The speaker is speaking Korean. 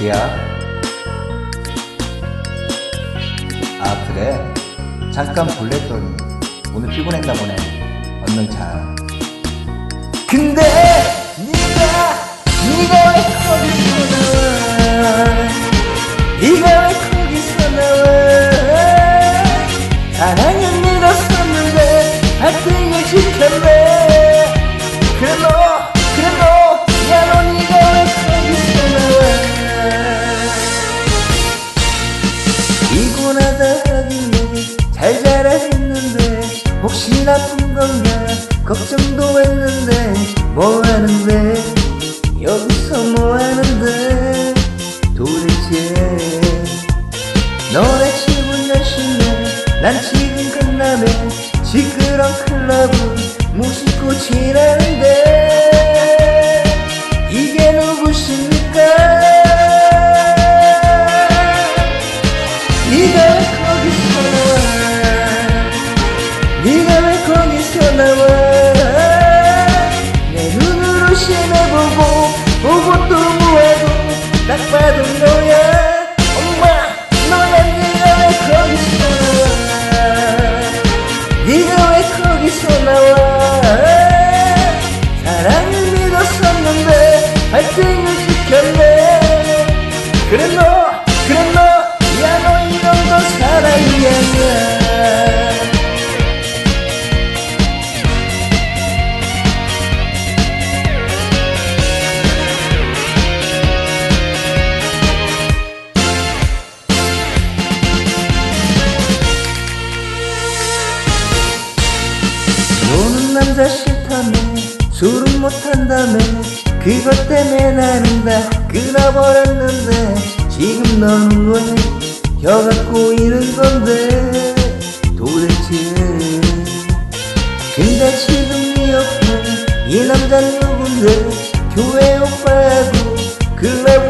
어디야? 아 그래? 잠깐 볼랬더니 오늘 피곤했나 보네. 얼른 자 근데 네가 네가 왜 거기서 나와 네가 왜 거기서 나와 사랑은 믿었었는데 발등을 지켰네. 그래 나다 하길래 잘 자라 했는데 혹시 나쁜 건가 걱정도 했는데 뭐 하는데? 여기서 뭐 하는데? 도대체 너네 집은 열심히 난 지금 끝나면 시끄러운 클럽은 무심코 지나는 거기서 왜 거기서 나와 내 눈으로 심해보고 보고 또 뭐하고 딱 봐도 너야 남자 싫다며 술은 못한다며 그것 때문에 나는 다 끊어버렸는데 지금 너는 왜 혀가 꼬이는 건데 도대체? 근데 지금 네 옆에 이 남자 누군데? 교회 오빠하고 클럽